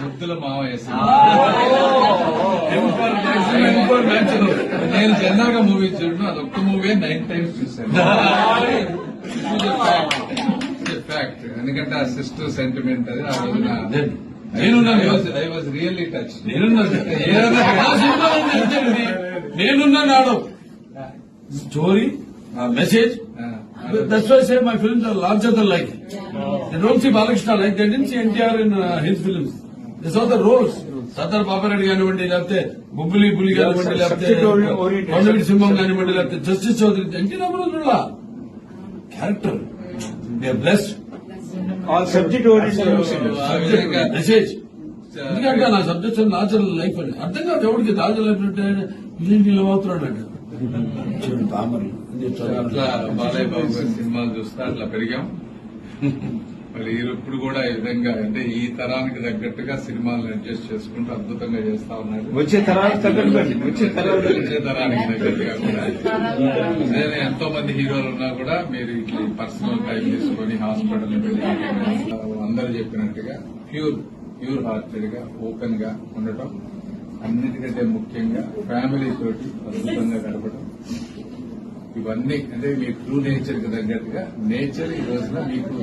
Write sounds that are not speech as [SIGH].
ముద్దుల మావయ్య. నేను జనరల్గా మూవీ చూడను అది ఒక్క మూవీ నైన్ టైమ్స్ చూసాను ఫ్యాక్ట్ ఎందుకంటే ఆ సిస్టర్ సెంటిమెంట్ అది ఆ రోజున. ఐ వాజ్ రియల్లీ టచ్ నేనున్నా. నా సినిమా [LAUGHS] ఉంది story message that's why say my films are larger than like they don't see Balakrishna like they don't see NTR in his films this are the roles Sardar Papareddy కానివ్వండి లేకపోతే బుబ్బులి బుల్లి కానివ్వండి లేకపోతే. కొండవీటి సింహం కానివ్వండి లేకపోతే justice Chowdary NT Ramaraju character they blessed subject message ఎందుకంటే నా subject natural life అని అర్థం కాదు ఎవరికి నాచురల్ లైఫ్ అంటే ఇదేంటి ఇలా అవుతున్నాడు అంటే తామరి అట్లా బాలయ్య బాబు గారి సినిమాలు చూస్తా అట్లా పెరిగాం మరి ఇప్పుడు కూడా ఈ విధంగా అంటే ఈ తరానికి తగ్గట్టుగా సినిమాలను అడ్జస్ట్ చేసుకుంటూ అద్భుతంగా చేస్తా ఉన్నాడు వచ్చే తరానికి వచ్చే తరానికి తగ్గట్టుగా కూడా అదే ఎంతో మంది హీరోలు ఉన్నా కూడా మీరు ఇట్లా పర్సనల్ టైం తీసుకొని హాస్పిటల్ అందరూ చెప్పినట్టుగా ప్యూర్ ప్యూర్ హార్టెడ్గా ఓపెన్గా ఉండటం అన్నిటికంటే ముఖ్యంగా ఫ్యామిలీ తోటి అద్భుతంగా గడపడం. ఇవన్నీ అంటే మీ ట్రూ నేచర్కి తగ్గట్టుగా నేచర్ ఈ రోజున మీకు